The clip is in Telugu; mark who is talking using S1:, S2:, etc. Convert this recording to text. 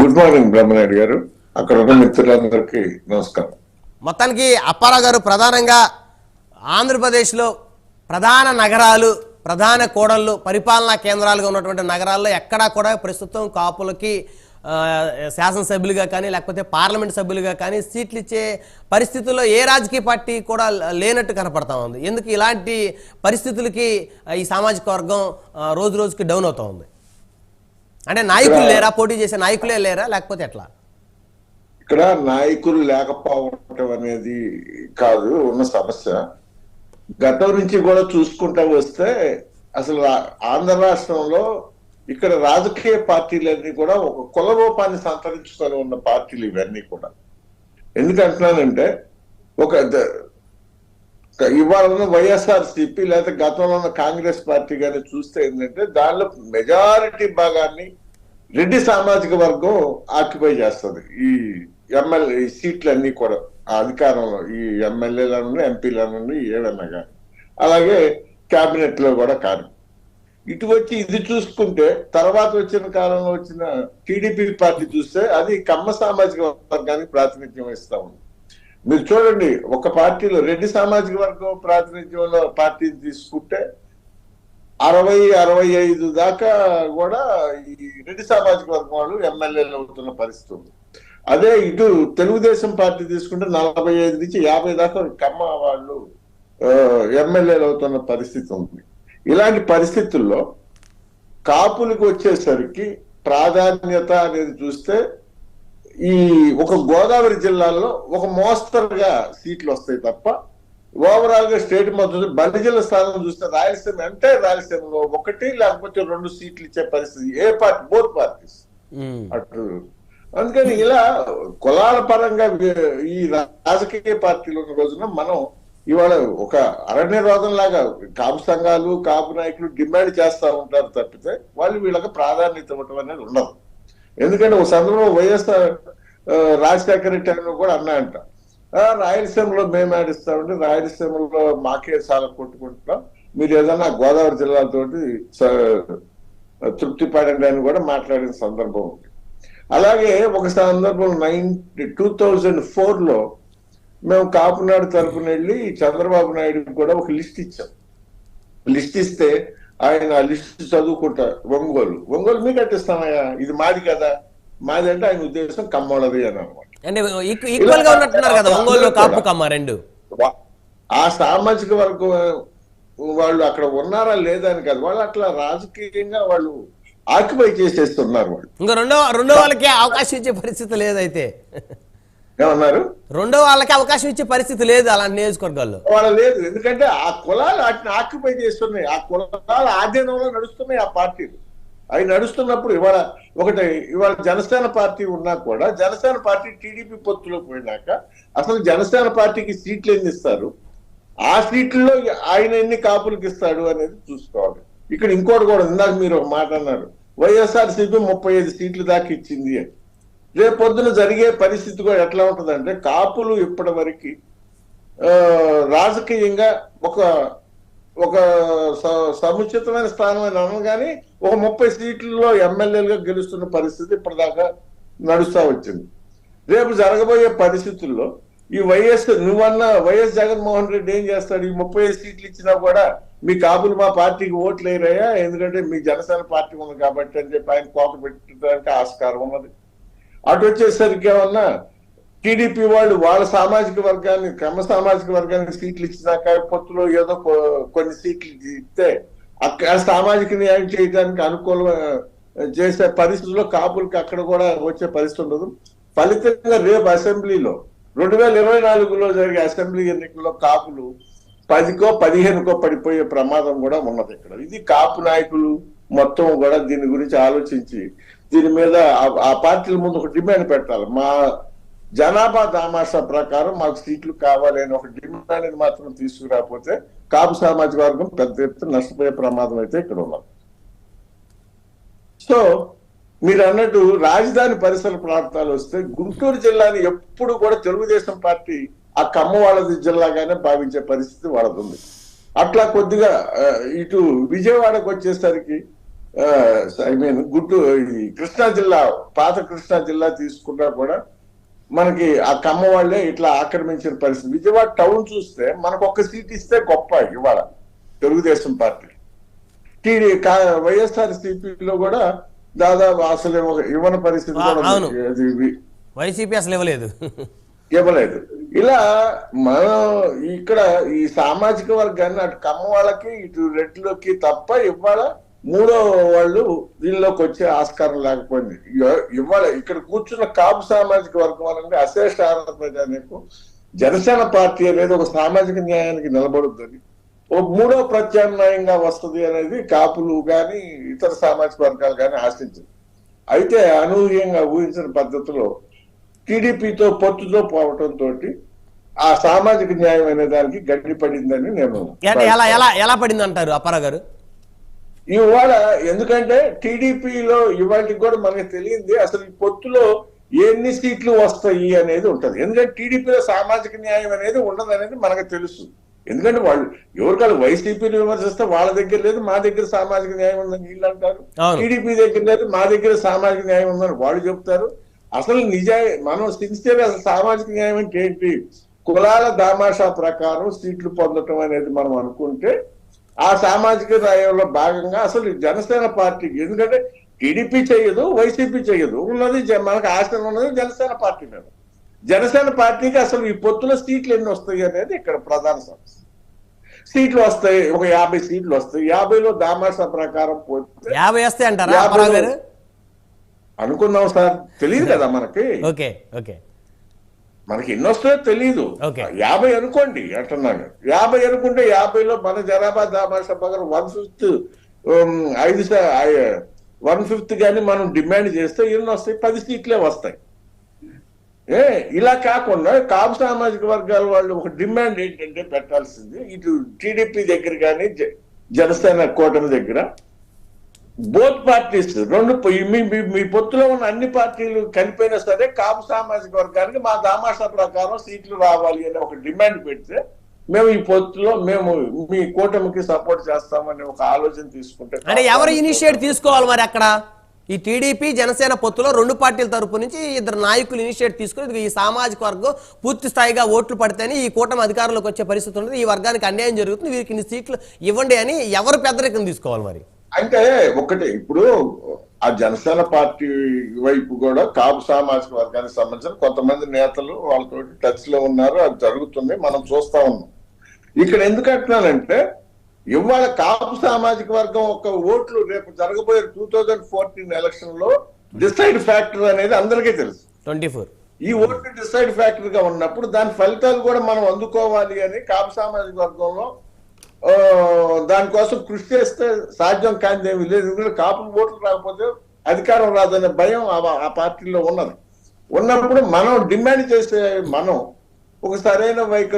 S1: గుడ్ మార్నింగ్ బ్రహ్మనాయుడు గారు. అక్కడ ఉన్న మిత్రులందరికీ నమస్కారం.
S2: మొత్తానికి అప్పారావు గారు ప్రధానంగా ఆంధ్రప్రదేశ్లో ప్రధాన నగరాలు ప్రధాన కూడళ్ళు పరిపాలనా కేంద్రాలుగా ఉన్నటువంటి నగరాల్లో ఎక్కడా కూడా ప్రస్తుతం కాపులకి శాసనసభ్యులుగా కానీ లేకపోతే పార్లమెంట్ సభ్యులుగా కానీ సీట్లు ఇచ్చే పరిస్థితుల్లో ఏ రాజకీయ పార్టీ కూడా లేనట్టు కనపడతా ఉంది. ఎందుకు ఇలాంటి పరిస్థితులకి ఈ సామాజిక వర్గం రోజు రోజుకి డౌన్ అవుతూ ఉంది? అంటే నాయకులు లేరా? పోటీ చేసే నాయకులే లేరా? లేకపోతే ఎట్లా?
S1: ఇక్కడ నాయకులు లేకపోవటం అనేది కాదు ఉన్న సమస్య. గతం నుంచి కూడా చూసుకుంటా వస్తే అసలు ఆంధ్ర రాష్ట్రంలో ఇక్కడ రాజకీయ పార్టీలన్నీ కూడా ఒక కుల రూపాన్ని సంతరించుకొని ఉన్న పార్టీలు ఇవన్నీ కూడా. ఎందుకంటున్నానంటే ఒక ఇవాళ ఉన్న వైఎస్ఆర్ లేదా గతంలో ఉన్న కాంగ్రెస్ పార్టీ కానీ చూస్తే ఏంటంటే దానిలో మెజారిటీ భాగాన్ని రెడ్డి సామాజిక వర్గం ఆక్యుపై చేస్తుంది. ఈ ఎమ్మెల్యే ఈ సీట్లన్నీ కూడా అధికారంలో ఈ ఎమ్మెల్యేలను ఎంపీలను ఏవన్నా కానీ అలాగే కేబినెట్లో కూడా కాదు. ఇటు వచ్చి ఇది చూసుకుంటే తర్వాత వచ్చిన కాలంలో వచ్చిన టీడీపీ పార్టీ చూస్తే అది కమ్మ సామాజిక వర్గానికి ప్రాతినిధ్యం ఇస్తా ఉంది. మీరు చూడండి ఒక పార్టీలో రెడ్డి సామాజిక వర్గం ప్రాతినిధ్యంలో పార్టీని తీసుకుంటే అరవై అరవై ఐదు దాకా కూడా ఈ రెడ్డి సామాజిక వర్గం వాళ్ళు ఎమ్మెల్యేలు అవుతున్న పరిస్థితి ఉంది. అదే ఇటు తెలుగుదేశం పార్టీ తీసుకుంటే నలభై ఐదు నుంచి యాభై దాకా కమ్మ వాళ్ళు ఎమ్మెల్యేలు అవుతున్న పరిస్థితి ఉంది. ఇలాంటి పరిస్థితుల్లో కాపులకు వచ్చేసరికి ప్రాధాన్యత అనేది చూస్తే ఈ ఒక గోదావరి జిల్లాలో ఒక మోస్తరుగా సీట్లు వస్తాయి తప్ప ఓవరాల్గా స్టేట్ మొత్తం బలిజిల్ల స్థానం చూస్తే రాయలసీమ అంటే రాయలసీమలో ఒకటి లేకపోతే రెండు సీట్లు ఇచ్చే పరిస్థితి. ఏ పార్టీ? Both parties. అటు. అందుకని ఇలా కులాల పరంగా ఈ రాజకీయ పార్టీలు ఉన్న రోజున మనం ఇవాళ ఒక అరణ్య రోగం లాగా కాపు సంఘాలు కాపు నాయకులు డిమాండ్ చేస్తా ఉంటారు తప్పితే వాళ్ళు వీళ్ళకి ప్రాధాన్యత ఇవ్వటం అనేది ఉండదు. ఎందుకంటే ఒక సందర్భంలో వైఎస్ఆర్ ఆ, రాజశేఖర రెడ్డి టైంలో కూడా అన్నా అంట. రాయలసీమలో మేము ఆడిస్తామంటే రాయలసీమలో మాకే చాలా కొట్టుకుంటున్నాం. మీరు ఏదన్నా గోదావరి జిల్లాలతోటి తృప్తి పడండి అని కూడా మాట్లాడిన సందర్భం ఉంది. అలాగే ఒక సందర్భం నైన్టీ టూ థౌజండ్ ఫోర్లో మేము కాపునాడు తరపున వెళ్ళి చంద్రబాబు నాయుడు కూడా ఒక లిస్ట్ ఇచ్చాం. లిస్ట్ ఇస్తే ఆయన ఆ లిస్ట్ చదువుకుంటా. ఒంగోలు. ఒంగోలు మీకు కట్టిస్తామయ్యా ఇది మాది కదా. మాది అంటే ఆయన ఉద్దేశం కమ్మోళది అని అనమాట
S2: అంటే ఈక్వ- ఈక్వల్గా ఉన్నట్టున్నారు కదా ఒంగోలు కాపు కమ్మ రెండు.
S1: వా- ఆ సామాజిక వర్గం వాళ్ళు అక్కడ ఉన్నారా లేదా అని కాదు. వాళ్ళు అట్లా రాజకీయంగా వాళ్ళు ఆక్యుపై చేసేస్తున్నారు వాళ్ళు.
S2: ఇంకా రెండో రెండో వాళ్ళకి అవకాశం ఇచ్చే పరిస్థితి లేదైతే.
S1: ఏమన్నారు?
S2: రెండో వాళ్ళకి అవకాశం ఇచ్చే పరిస్థితి లేదు అలాంటి నియోజకవర్గాల్లో
S1: వాళ్ళ లేదు. ఎందుకంటే ఆ కులాలు వాటిని ఆక్యుపై చేస్తున్నాయి. ఆ కులాల ఆధీనంలో నడుస్తున్నాయి ఆ పార్టీలు. అవి నడుస్తున్నప్పుడు ఇవాళ ఒకటి ఇవాళ జనసేన పార్టీ ఉన్నా కూడా జనసేన పార్టీ టీడీపీ పొత్తులో పోయినాక అసలు జనసేన పార్టీకి సీట్లు ఎన్ని ఇస్తారు? ఆ సీట్లలో ఆయన ఎన్ని కాపులకు ఇస్తాడు అనేది చూసుకోవాలి. ఇక్కడ ఇంకోటి కూడా ఇందాక మీరు ఒక మాట అన్నారు. వైఎస్ఆర్ సిపి ముప్పై ఐదు సీట్లు దాకా ఇచ్చింది అని. రేపొద్దున జరిగే పరిస్థితి కూడా ఎట్లా ఉంటుందంటే కాపులు ఇప్పటి వరకు రాజకీయంగా ఒక ఒక స- సముచితమైన స్థానం అని అనగానే ఒక ముప్పై సీట్లలో ఎమ్మెల్యేలుగా గెలుస్తున్న పరిస్థితి ఇప్పటిదాకా నడుస్తూ వచ్చింది. రేపు జరగబోయే పరిస్థితుల్లో ఈ వైఎస్ నువ్వన్న వైఎస్ జగన్మోహన్ రెడ్డి ఏం చేస్తాడు? ఈ ముప్పై సీట్లు ఇచ్చినా కూడా మీ కాపులు మా పార్టీకి ఓట్లు వేయరయ్యా ఎందుకంటే మీ జనసేన పార్టీ ఉంది కాబట్టి అని చెప్పి ఆయన కోత పెట్టడానికి ఆస్కారం ఉన్నది. అటు వచ్చేసరికి ఏమన్నా టీడీపీ వాళ్ళు వాళ్ళ సామాజిక వర్గాన్ని క్రమ సామాజిక వర్గానికి సీట్లు ఇచ్చినాక పొత్తులో ఏదో కొన్ని సీట్లు ఇస్తే అక్కడ సామాజిక న్యాయం చేయడానికి అనుకూల చేసే పరిస్థితుల్లో కాపులకి అక్కడ కూడా వచ్చే పరిస్థితి ఉండదు. ఫలితంగా రేపు అసెంబ్లీలో రెండు వేల ఇరవై నాలుగులో జరిగే అసెంబ్లీ ఎన్నికల్లో కాపులు పదికో పదిహేనుకో పడిపోయే ప్రమాదం కూడా ఉన్నది ఇక్కడ. ఇది కాపు నాయకులు మొత్తం కూడా దీని గురించి ఆలోచించి దీని మీద ఆ- పార్టీల ముందు ఒక డిమాండ్ పెట్టాలి. మా జనాభా దామాషా ప్రకారం మాకు సీట్లు కావాలి అని ఒక డిమాండ్ మాత్రం తీసుకురాకపోతే కాపు సామాజిక వర్గం పెద్ద ఎత్తున నష్టపోయే ప్రమాదం అయితే ఇక్కడ ఉన్నది. సో మీరు అన్నట్టు రాజధాని పరిసర ప్రాంతాలు వస్తే గుంటూరు జిల్లాని ఎప్పుడు కూడా తెలుగుదేశం పార్టీ ఆ కమ్మ వాళ్ళది జిల్లాగానే భావించే పరిస్థితి వాళ్ళది ఉంది. అట్లా కొద్దిగా ఇటు విజయవాడకు వచ్చేసరికి ఐ మీన్ గుంటూరు ఈ కృష్ణా జిల్లా పాత కృష్ణా జిల్లా తీసుకున్నా కూడా మనకి ఆ కమ్మ వాళ్ళే ఇట్లా ఆక్రమించిన పరిస్థితి. విజయవాడ టౌన్ చూస్తే మనకు ఒక్క సీట్ ఇస్తే గొప్ప ఇవాళ తెలుగుదేశం పార్టీ. టీడీ వైఎస్ఆర్ సిపిలో కూడా దాదాపు అసలు ఇవ్వ- ఇవ్వని పరిస్థితి కూడా
S2: వైసీపీ అసలు ఇవ్వలేదు.
S1: ఇవ్వలేదు. ఇలా మనం ఇక్కడ ఈ సామాజిక వర్గాన్ని అటు కమ్మ వాళ్ళకి ఇటు రెడ్లకి తప్ప ఇవాళ మూడో వాళ్ళు దీనిలోకి వచ్చే ఆస్కారం లేకపోయింది. ఇవాళ ఇక్కడ కూర్చున్న కాపు సామాజిక వర్గం వాళ్ళంటే అశేష ఆనంద జనసేన పార్టీ అనేది ఒక సామాజిక న్యాయానికి నిలబడుద్దని. ఓ మూడో ప్రత్యామ్నాయంగా వస్తుంది అనేది కాపులు కానీ ఇతర సామాజిక వర్గాలు కానీ ఆశించింది అయితే అనూహ్యంగా ఊహించిన పద్ధతిలో టీడీపీతో పొత్తుతో పోవటం తోటి ఆ సామాజిక న్యాయం అనే దానికి గడ్డి పడిందని నేను
S2: ఎలా ఎలా ఎలా పడింది అంటారు అప్పారావు గారు?
S1: ఇవాళ ఎందుకంటే టీడీపీలో ఇవాళకి కూడా మనకి తెలియంది అసలు ఈ పొత్తులో ఎన్ని సీట్లు వస్తాయి అనేది ఉంటది. ఎందుకంటే టీడీపీలో సామాజిక న్యాయం అనేది ఉండదు అనేది మనకు తెలుసు. ఎందుకంటే వాళ్ళు ఎవరికాలు వైసీపీని విమర్శిస్తే వాళ్ళ దగ్గర లేదు మా దగ్గర సామాజిక న్యాయం ఉందని వీళ్ళు అంటారు. టీడీపీ దగ్గర లేదు మా దగ్గర సామాజిక న్యాయం ఉందని వాళ్ళు చెప్తారు. అసలు నిజా మనం సిన్సియర్ అసలు సామాజిక న్యాయం అంటే ఏంటి? కులాల దామాషా ప్రకారం సీట్లు పొందటం అనేది మనం అనుకుంటే ఆ సామాజిక న్యాయంలో భాగంగా అసలు జనసేన పార్టీకి ఎందుకంటే టీడీపీ చేయదు వైసీపీ చేయదు. ఉన్నది మనకు ఆశ ఉన్నది జనసేన పార్టీ మీద. జనసేన పార్టీకి అసలు ఈ పొత్తుల సీట్లు ఎన్ని వస్తాయి అనేది ఇక్కడ ప్రధాన సమస్య. సీట్లు వస్తాయి ఒక యాభై సీట్లు వస్తాయి. యాభైలో దామాషా ప్రకారం పోతే
S2: యాభై వస్తే అంటారా
S1: అనుకుందాం సార్. తెలియదు కదా మనకి.
S2: Okay okay.
S1: మనకి ఎన్ని వస్తాయో తెలియదు. యాభై అనుకోండి అంటున్నాను. యాభై అనుకుంటే యాభైలో మన జనాభా దామాషా ప్రకారం వన్ ఫిఫ్త్ ఐదు వన్ ఫిఫ్త్ గాని మనం డిమాండ్ చేస్తే ఎన్ని వస్తాయి? పది సీట్లే వస్తాయి. ఏ ఇలా కాకుండా కాపు సామాజిక వర్గాల వాళ్ళు ఒక డిమాండ్ ఏంటంటే పెట్టాల్సింది ఇటు టీడీపీ దగ్గర కానీ జనసేన కూటమి దగ్గర బోత్ పార్టీస్ రెండు మీ మీ- పొత్తులో ఉన్న అన్ని పార్టీలు కలిపైనా సరే కాపు సామాజిక వర్గానికి మా దామాషా ప్రకారం సీట్లు రావాలి అనే ఒక డిమాండ్ పెడితే మేము ఈ పొత్తులో మేము మీ కూటమికి సపోర్ట్ చేస్తామని ఒక ఆలోచన తీసుకుంటే
S2: అంటే ఎవరు ఇనిషియేట్ తీసుకోవాలి మరి అక్కడ? ఈ టీడీపీ జనసేన పొత్తులో రెండు పార్టీల తరపు నుంచి ఇద్దరు నాయకులు ఇనిషియేట్ తీసుకుని ఈ సామాజిక వర్గం పూర్తి స్థాయిగా ఓట్లు పడితేనే ఈ కూటమి అధికారంలోకి వచ్చే పరిస్థితి ఉంటుంది ఈ వర్గానికి అన్యాయం జరుగుతుంది. వీరికి ఇన్ని సీట్లు ఇవ్వండి అని ఎవరు పెద్దరికం తీసుకోవాలి మరి?
S1: అంటే ఒకటి ఇప్పుడు ఆ జనసేన పార్టీ వైపు కూడా కాపు సామాజిక వర్గానికి సంబంధించిన కొంతమంది నేతలు వాళ్ళతో టచ్లో ఉన్నారు అది జరుగుతుంది మనం చూస్తా ఉన్నాం. ఇక్కడ ఎందుకు అంటున్నానంటే ఇవాళ కాపు సామాజిక వర్గం ఒక ఓట్లు రేపు జరగబోయే టూ థౌజండ్ ఫోర్టీన్ ఎలక్షన్లో డిసైడ్ ఫ్యాక్టర్ అనేది అందరికీ తెలుసు.
S2: Twenty four.
S1: ఈ ఓటు డిసైడ్ ఫ్యాక్టర్గా ఉన్నప్పుడు దాని ఫలితాలు కూడా మనం అందుకోవాలి అని కాపు సామాజిక వర్గంలో దానికోసం కృషి చేస్తే సాధ్యం కానిది లేదు. ఎందుకంటే కాపులు ఓట్లు రాకపోతే అధికారం రాదనే భయం ఆ- ఆ పార్టీలో ఉన్నది. ఉన్నప్పుడు మనం డిమాండ్ చేసే మనం ఒక సరైన వైఖరి